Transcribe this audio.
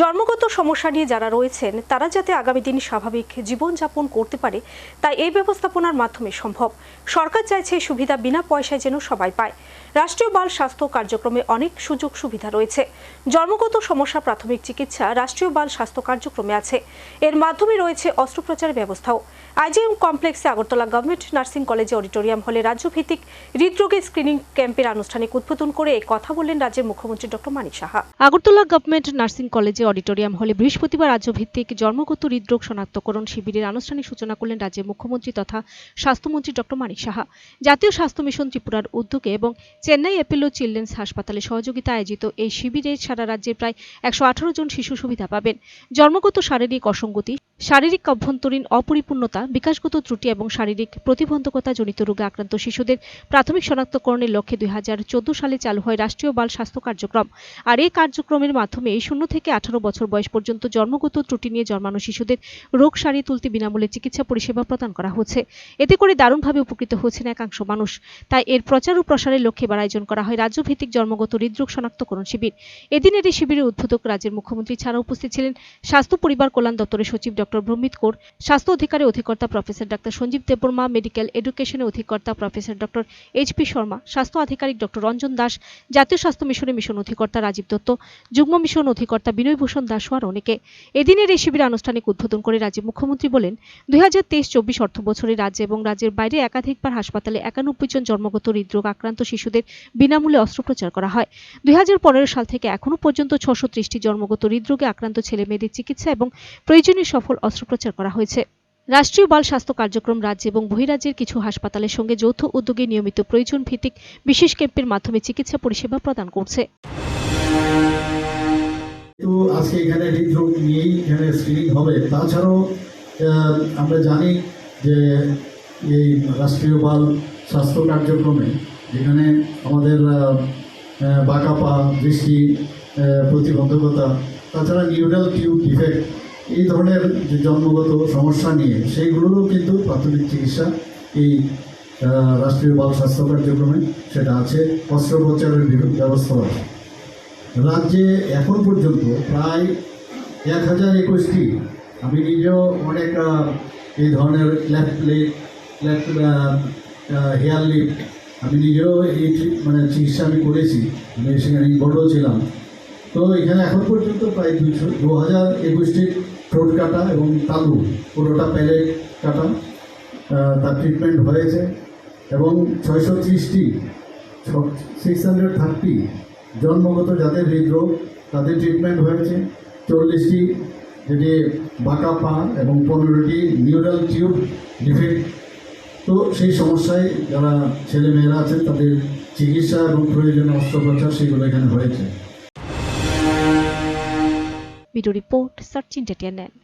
জন্মগত সমস্যা নিয়ে যারা রয়েছেন, তারা যাতে আগামী দিন স্বাভাবিক জীবনযাপন করতে পারে, তাই এই ব্যবস্থাপনার মাধ্যমে সম্ভব। সরকার চাইছে সুবিধা বিনা পয়সায় যেন সবাই পায়। রাষ্ট্রীয় বাল স্বাস্থ্য কার্যক্রমে অনেক সুযোগ সুবিধা রয়েছে। জন্মগত সমস্যা, প্রাথমিক চিকিৎসা, রাষ্ট্রীয় বাল স্বাস্থ্য কার্যক্রমে আছে। এর মাধ্যমে রয়েছে অস্ত্রোপচারের ব্যবস্থাও। আইজিএম কমপ্লেক্সে আগরতলা গভর্নমেন্ট নার্সিং কলেজে অডিটোরিয়াম হলে রাজ্যভিত্তিক হৃদরোগের স্ক্রিনিং ক্যাম্পের আনুষ্ঠানিক উদ্বোধন করে এই কথা বললেন রাজ্যের মুখ্যমন্ত্রী doctor Manik Saha. Agartala government nursing কলেজে অডিটোরিয়াম হলে বৃহস্পতিবার রাজ্যভিত্তিক জন্মগত হৃদরোগ শনাক্তকরণ শিবিরের আনুষ্ঠানিক সূচনা করলেন রাজ্যের মুখ্যমন্ত্রী তথা স্বাস্থ্যমন্ত্রী ডক্টর মানিক সাহা। জাতীয় স্বাস্থ্য মিশন ত্রিপুরার উদ্যোগে এবং চেন্নাই অ্যাপেলো চিলড্রেন্স হাসপাতালে সহযোগিতা আয়োজিত এই শিবিরে সারা রাজ্যে প্রায় একশো আঠারো জন শিশু সুবিধা পাবেন। জন্মগত শারীরিক অসঙ্গতি শারীরিক অভ্যন্তরীণ অপরিপূর্ণতা, বিকাশগত ত্রুটি এবং শারীরিক প্রতিবন্ধকতা জনিত রোগে আক্রান্ত শিশুদের প্রাথমিক শনাক্তকরণের লক্ষ্যে দুই হাজার চোদ্দ সালে চালু হয় রাষ্ট্রীয় বাল স্বাস্থ্য কার্যক্রম। আর এই কার্যক্রমের মাধ্যমে শূন্য থেকে আঠারো বছর বয়স পর্যন্ত জন্মগত ত্রুটি নিয়ে জন্মানো শিশুদের রোগ সারিয়ে তুলতে বিনামূল্যে চিকিৎসা পরিষেবা প্রদান করা হচ্ছে। এতে করে দারুণভাবে উপকৃত হচ্ছেন একাংশ মানুষ। তাই এর প্রচার ও প্রসারের লক্ষ্যে এবার আয়োজন করা হয় রাজ্যভিত্তিক জন্মগত হৃদরোগ শনাক্তকরণ শিবির। এদিনের এই শিবিরের উদ্বোধক রাজ্যের মুখ্যমন্ত্রী ছাড়া উপস্থিত ছিলেন স্বাস্থ্য পরিবার কল্যাণ দপ্তরের সচিব ডক্টর ব্রহ্মিত কৌর, স্বাস্থ্য অধিকারী অধিকর্তা professor doctor Sanjib Debbarma medical এডুকেশনের অধিকর্তা professor doctor H P Sharma, স্বাস্থ্য আধিকারিক ডক্টর রঞ্জন দাস, জাতীয় স্বাস্থ্য মিশনের মিশন অধিকর্তা রাজীব দত্ত, যুগ্ম মিশন অধিকর্তা বিনয় ভূষণ দাস আর অনেকে। এদিনের এই শিবির আনুষ্ঠানিক উদ্বোধন করে রাজ্যের মুখ্যমন্ত্রী বলেন, দুই হাজার তেইশ চব্বিশ অর্থ বছরে রাজ্য এবং রাজ্যের বাইরে একাধিকবার হাসপাতালে একানব্বই জন জন্মগত হৃদরোগ আক্রান্ত শিশুদের বিনামূল্যে অস্ত্রোপচার করা হয়। দুই হাজার পনেরো সাল থেকে এখনও পর্যন্ত ছশো ত্রিশটি জন্মগত হৃদরোগে আক্রান্ত ছেলে মেয়েদের চিকিৎসা এবং প্রয়োজনীয় সফল অস্ত্রোপচার করা হয়েছে। রাষ্ট্রীয় বাল স্বাস্থ্য কার্যক্রম রাজ্য এবং বহিরাজ্যের কিছু হাসপাতালের সঙ্গে যৌথ উদ্যোগে নিয়মিত প্রয়োজন ভিত্তিক বিশেষ ক্যাম্পের মাধ্যমে চিকিৎসা পরিষেবা প্রদান করছে। তো আজকে এখানে হৃদরোগ নিয়েই এখানে স্ক্রিনিং হবে। তাছাড়াও আমরা জানি যে এই রাষ্ট্রীয় বাল স্বাস্থ্য কার্যক্রমে যেখানে আমাদের বাঁকা দৃষ্টি প্রতিবন্ধকতা, তাছাড়া নিউরাল টিউব ডিফেক্ট এই ধরনের যে জন্মগত সমস্যা নিয়ে, সেইগুলোরও কিন্তু প্রাথমিক চিকিৎসা এই রাষ্ট্রীয় বাল স্বাস্থ্য কার্যক্রমে সেটা আছে। অস্ত্রোপচারের ব্যবস্থাও আছে। রাজ্যে এখন পর্যন্ত প্রায় এক হাজার একুশটি, আমি নিজেও অনেক এই ধরনের লেগ, লেফট হেয়ার লিফট, আমি নিজেও এই মানে চিকিৎসা আমি করেছি। আমি সেখানে বড়ও ছিলাম। তো এখানে এখন পর্যন্ত প্রায় দুশো দু হাজার একুশটি ঠোঁট কাটা এবং তালু, পুরোটা প্যালেট কাটা তার ট্রিটমেন্ট হয়েছে। এবং ছয়শো ত্রিশটি সিক্স হান্ড্রেড থার্টি জন্মগত যাদের হৃদরোগ তাদের ট্রিটমেন্ট হয়েছে। চল্লিশটি যেটি বাঁকা পা এবং পনেরোটি নিউরাল টিউব ডিফেক্ট। তো সেই সমস্যায় যারা ছেলে মেয়েরা আছেন, তাদের চিকিৎসা এবং প্রয়োজনীয় অস্ত্রোপচার সেগুলো এখানে হয়েছে। Video report Sachin Tetianen.